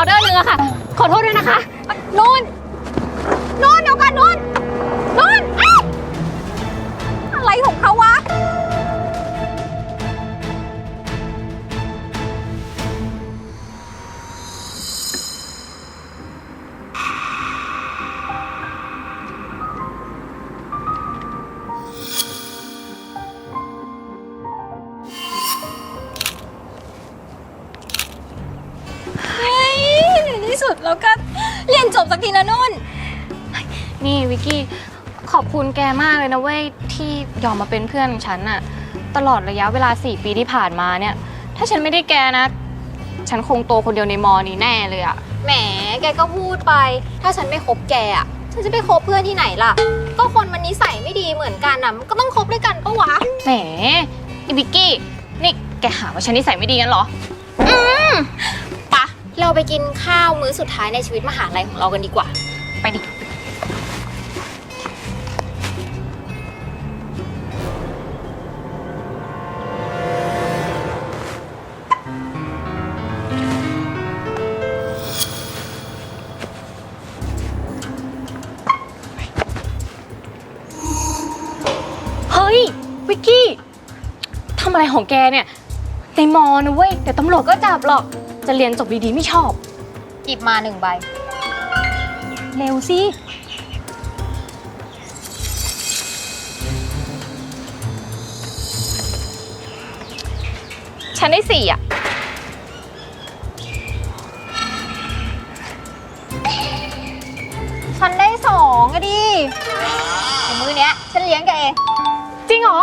ออเดอร์หนึ่งอะค่ะ ขอโทษด้วยนะคะนุ่นนุ่นเดี๋ยวก่อนนุ่นนุ่นเอ้ยอะไรของเขา สุดเราก็เรียนจบสักทีนะนุ่น นี่วิกกี้ขอบคุณแกมากเลยนะเว้ยที่ยอมมาเป็นเพื่อนฉันอะตลอดระยะเวลา 4 ปีที่ผ่านมาเนี่ย ถ้าฉันไม่ได้แกนะ ฉันคงโตคนเดียวในมอนี้แน่เลยอะแหม แกก็พูดไป ถ้าฉันไม่คบแกอะฉันจะไปคบเพื่อนที่ไหนล่ะ ก็คนมันนิสัยไม่ดีเหมือนกันอะมันก็ต้องคบด้วยกันปะวะ แหมอีวิกกี้ นี่แกหาว่าฉันนิสัยไม่ดีกันเหรอปะ เราไปกินข้าวมื้อสุดท้ายในชีวิตมหาลัยของเรากันดีกว่า ไปดิ เฮ้ย วิกกี้ทำอะไรของแกเนี่ย ในมอนะเว้ย แต่ตำรวจก็จับหรอก จะเรียนจบดีๆไม่ชอบ หยิบมาหนึ่งใบ เร็วสิ ฉันได้สี่อะ ฉันได้สองอะดิในมื้อเนี้ย ฉันเลี้ยงแกเอง จริงเหรอ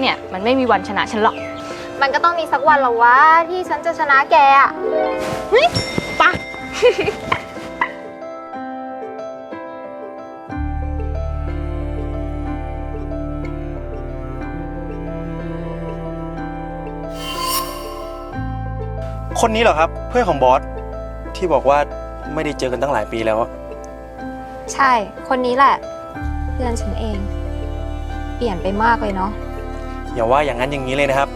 เนี่ยมันไม่มีวันชนะฉันหรอก มันก็ต้องมีสักวันหรอวะที่ฉันจะชนะแกอะปะ คนนี้เหรอครับ เพื่อนของบอสที่บอกว่าไม่ได้เจอกันตั้งหลายปีแล้วอะใช่ คนนี้แหละ เพื่อนฉันเอง เปลี่ยนไปมากเลยเนาะ อย่าว่าอย่างนั้นอย่างนี้เลยนะครับ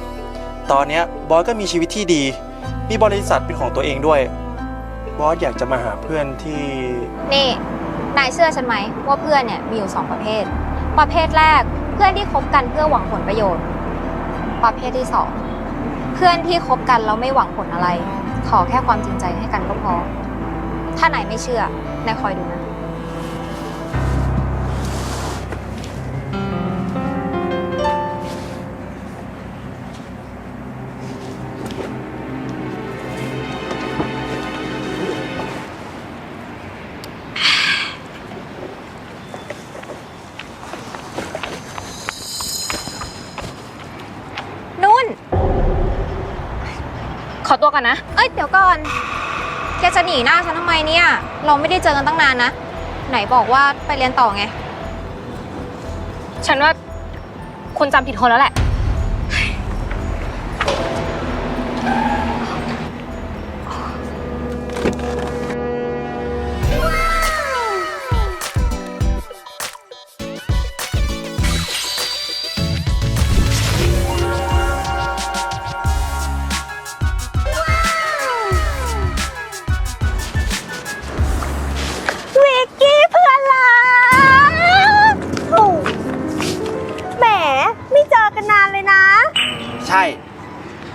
ตอนเนี้ยบอสก็มีชีวิตที่ดี มีบริษัทเป็นของตัวเองด้วย บอสอยากจะมาหาเพื่อนที่ นี่ นายเชื่อฉันไหมว่าเพื่อนเนี่ยมีอยู่สองประเภท ประเภทแรกเพื่อนที่คบกันเพื่อหวังผลประโยชน์ ประเภทที่สองเพื่อนที่คบกันแล้วไม่หวังผลอะไร ขอแค่ความจริงใจให้กันก็พอ ถ้านายไม่เชื่อนายคอยดูนะ อตัวก่อนนะ เอ้ยเดี๋ยวก่อน แกจะหนีหน้าฉันทำไมเนี่ย เราไม่ได้เจอกันตั้งนานนะ ไหนบอกว่าไปเรียนต่อไง ฉันว่าคุณจำผิดคนแล้วแหละ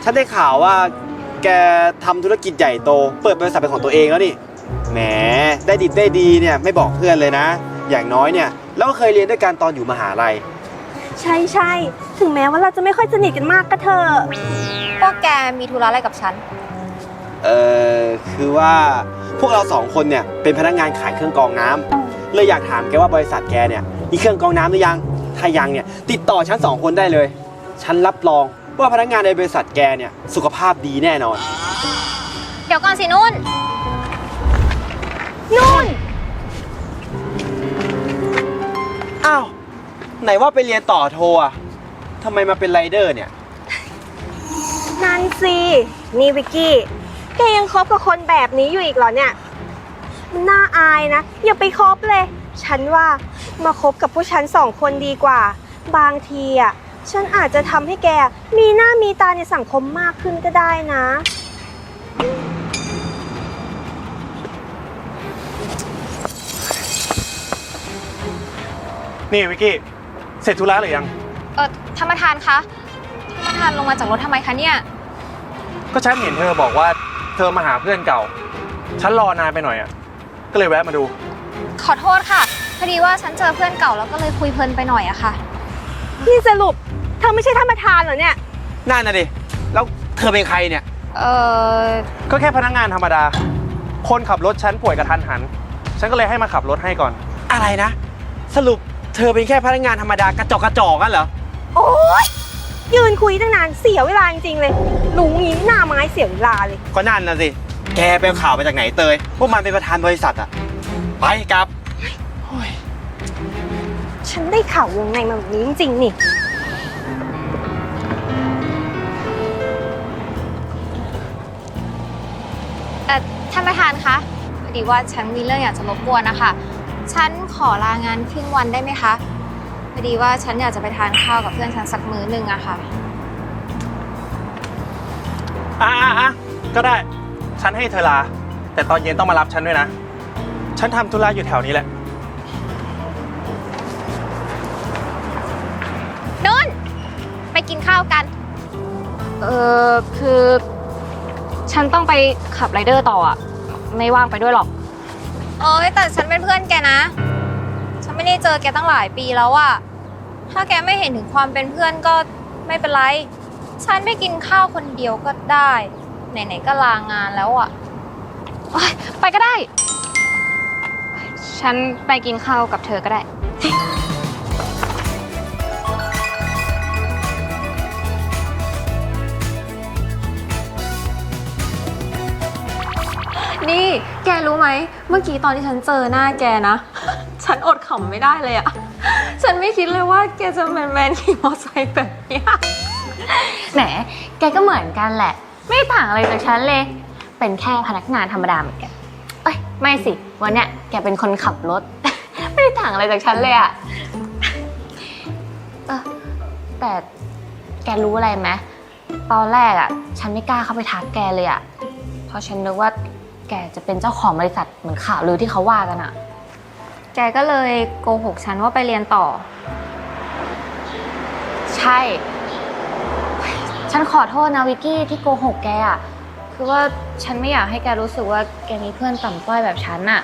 ฉันได้ข่าวว่าแกทำธุรกิจใหญ่โต เปิดบริษัทเป็นของตัวเองแล้วนี่ แหม ได้ดิบได้ดีเนี่ยไม่บอกเพื่อนเลยนะ อย่างน้อยเนี่ยเราก็เคยเรียนด้วยกันตอนอยู่มหาลัย ใช่ใช่ถึงแม้ว่าเราจะไม่ค่อยสนิทกันมากก็เถอะพวกแกมีธุระอะไรกับฉัน เออคือว่าพวกเราสองคนเนี่ยเป็นพนักงานขายเครื่องกรองน้ำเลยอยากถามแกว่าบริษัทแกเนี่ยมีเครื่องกรองน้ำหรือยัง ถ้ายังเนี่ยติดต่อฉันสองคนได้เลย ฉันรับรอง ว่าพนักงานในบริษัทแกเนี่ยสุขภาพดีแน่นอน เดี๋ยวก่อนสินุ่น นุ่น อ้าว ไหนว่าไปเรียนต่อโทอะทำไมมาเป็นไรเดอร์เนี่ย นั่นสิ นี่วิกกี้ แกยังคบกับคนแบบนี้อยู่อีกเหรอเนี่ย มันน่าอายนะ อย่าไปคบเลย ฉันว่ามาคบกับผู้ฉันสองคนดีกว่า บางทีอะ ฉันอาจจะทำให้แกมีหน้ามีตาในสังคมมากขึ้นก็ได้นะ นี่วิกกี้ เสร็จธุระหรือยัง เออท่านประธานคะท่านประธานลงมาจากรถทำไมคะเนี่ย ก็ฉันเห็นเธอบอกว่าเธอมาหาเพื่อนเก่า ฉันรอนานไปหน่อยอะ ก็เลยแวะมาดู ขอโทษค่ะ พอดีว่าฉันเจอเพื่อนเก่าแล้วก็เลยคุยเพลินไปหน่อยอะค่ะ นี่สรุปเธ อไม่ใช่ท่านประธานเหรอเนี่ย นั่นน่ะดิ แล้วเธอเป็นใครเนี่ย เออก็แค่พนักงานธรรมดา คนขับรถฉันป่วยกระทันหัน ฉันก็เลยให้มาขับรถให้ก่อน อะไรนะ สรุปเธอเป็นแค่พนักงานธรรมดากระจอกกระจอกกันเหรอ โอ๊ย ยืนคุยตั้งนานเสียเวลาจริงๆเลยลุงนี้หน้าไม้เสียเวลาเลย ก็นั่นน่ะสิ แกไปเอาข่าวมาจากไหนเตยว่ามันเป็นประธานบริษัทอะไปกลับ ฉันได้ข่าววงในมาแบบนี้จริงๆนี่ ท่านประธานคะพอดีว่าฉันมีเรื่องอยากจะรบกวนนะคะฉันขอลางานครึ่งวันได้ไหมคะพอดีว่าฉันอยากจะไปทานข้าวกับเพื่อนฉันสักมื้อหนึ่งอะค่ะ อะอะอะก็ได้ ฉันให้เธอลา แต่ตอนเย็นต้องมารับฉันด้วยนะ ฉันทำธุระอยู่แถวนี้แหละ นุ่น ไปกินข้าวกัน เออคือ ฉันต้องไปขับไรเดอร์ต่ออะ ไม่ว่างไปด้วยหรอกโอ้ยแต่ฉันเป็นเพื่อนแกนะ ฉันไม่ได้เจอแกตั้งหลายปีแล้วอะถ้าแกไม่เห็นถึงความเป็นเพื่อนก็ไม่เป็นไร ฉันไปกินข้าวคนเดียวก็ได้ ไหนๆก็ลางานแล้วอะโอ๊ยไปก็ได้ ฉันไปกินข้าวกับเธอก็ได้ นี่แกรู้ไหม เมื่อกี้ตอนที่ฉันเจอหน้าแกนะ ฉันอดขำไม่ได้เลยอะฉันไม่คิดเลยว่าแกจะแมนแมนๆขี่มอเตอร์ไซค์แบบเนี้ยแหม แกก็เหมือนกันแหละ ไม่ต่างอะไรจากฉันเลย เป็นแค่พนักงานธรรมดาเหมือนกัน เอ้ย ไม่สิ วันเนี้ยแกเป็นคนขับรถ ไม่ต่างอะไรจากฉันเลยอะเออแต่แกรู้อะไรไหมตอนแรกอะฉันไม่กล้าเข้าไปทักแกเลยอะเพราะฉันนึกว่า แกจะเป็นเจ้าของบริษัทเหมือนข่าวลือที่เขาว่ากันอะแกก็เลยโกหกฉันว่าไปเรียนต่อ ใช่ ฉันขอโทษนะวิกกี้ที่โกหกแกอะคือว่าฉันไม่อยากให้แกรู้สึกว่าแกมีเพื่อนต่ำต้อยแบบฉันอะ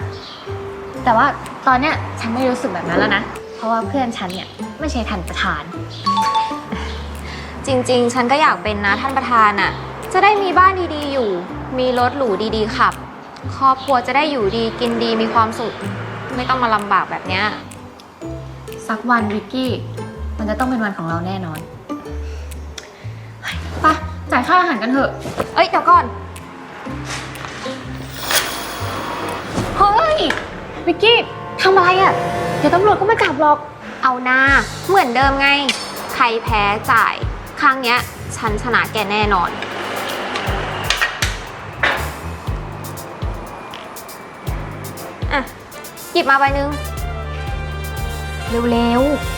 แต่ว่าตอนเนี้ยฉันไม่รู้สึกแบบนั้นแล้วนะ เพราะว่าเพื่อนฉันเนี่ยไม่ใช่ทันประธาน จริง ๆ ฉันก็อยากเป็นนะท่านประธานอะจะได้มีบ้านดีๆอยู่ มีรถหรูดีๆขับ ครอบครัวจะได้อยู่ดีกินดีมีความสุข ไม่ต้องมาลำบากแบบเนี้ย สักวันวิกกี้ มันจะต้องเป็นวันของเราแน่นอนไปะจ่ายค่าอาหารกันเถอะ เอ้ยเดี๋ยวก่อน เฮ้ยวิกกี้ทำอะไรอะ่ะ เดี๋ยวตำรวจก็มาจับหรอก เอาหน้าเหมือนเดิมไง ใครแพ้จ่าย ครั้งเนี้ย ฉันชนะแกแน่นอน หยิบมาใบหนึ่งเร็วๆ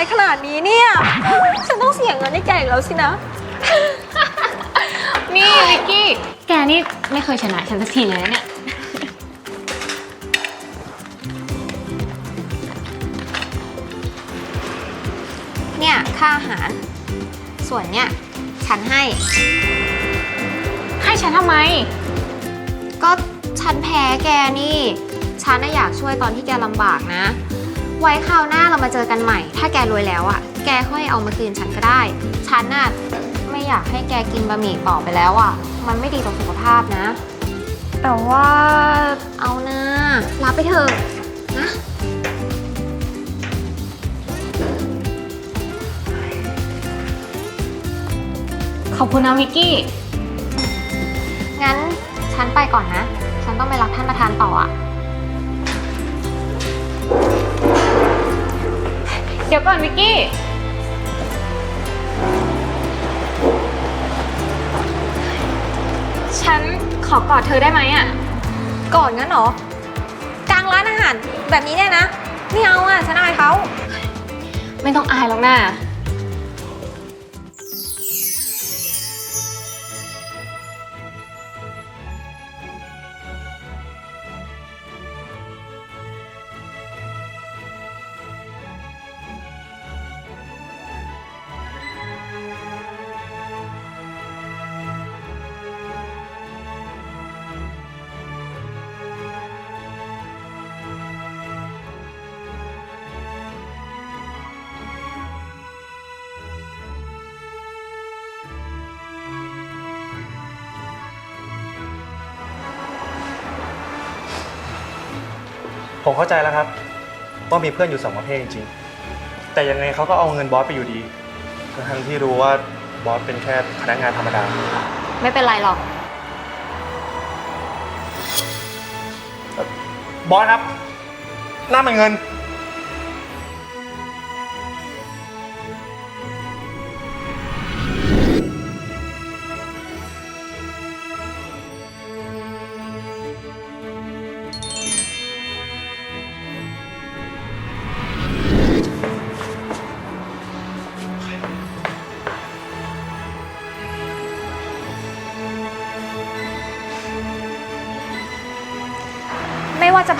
ายขนาดนี้เนี่ย ฉันต้องเสียเงินให้แกอีกแล้วสินะ นี่วิกกี้ แกนี่ไม่เคยชนะฉันสักทีเลยนะเนี่ย เนี่ย ค่าอาหาร ส่วนเนี่ย ฉันให้ ให้ฉันทำไม ก็ฉันแพ้แกนี่ ฉันน่ะอยากช่วยตอนที่แกลำบากนะ ไว้คราวหน้าเรามาเจอกันใหม่ ถ้าแกรวยแล้วอะ่ะแกค่อยเอามาคืนฉันก็ได้ ฉันน่ะไม่อยากให้แกกินบะหมี่ต่อไปแล้วอะ่ะมันไม่ดีต่อสุขภาพนะ แต่ว่าเอานะรับไปเถอะนะขขอบคุณนะวิกกี้ งั้นฉันไปก่อนนะ ฉันต้องไปรับท่านประธานต่ออะ เดี๋ยวก่อนวิกกี้ ฉันขอกอดเธอได้ไหมอะ ก่อนงั้นเหรอ กลางร้านอาหารแบบนี้เนี่ยนะ ไม่เอาอะ ฉันอายเขา ไม่ต้องอายหรอกนะ ผมเข้าใจแล้วครับ ว่ามีเพื่อนอยู่สองประเภทจริงๆ แต่ยังไงเขาก็เอาเงินบอสไปอยู่ดี ทั้งๆที่รู้ว่าบอสเป็นแค่พนักงานธรรมดา ไม่เป็นไรหรอก บอสครับน่ามันเงิน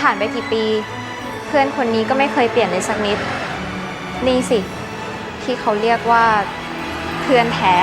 ผ่านไปกี่ปี เพื่อนคนนี้ก็ไม่เคยเปลี่ยนเลยสักนิด นี่สิ ที่เขาเรียกว่าเพื่อนแท้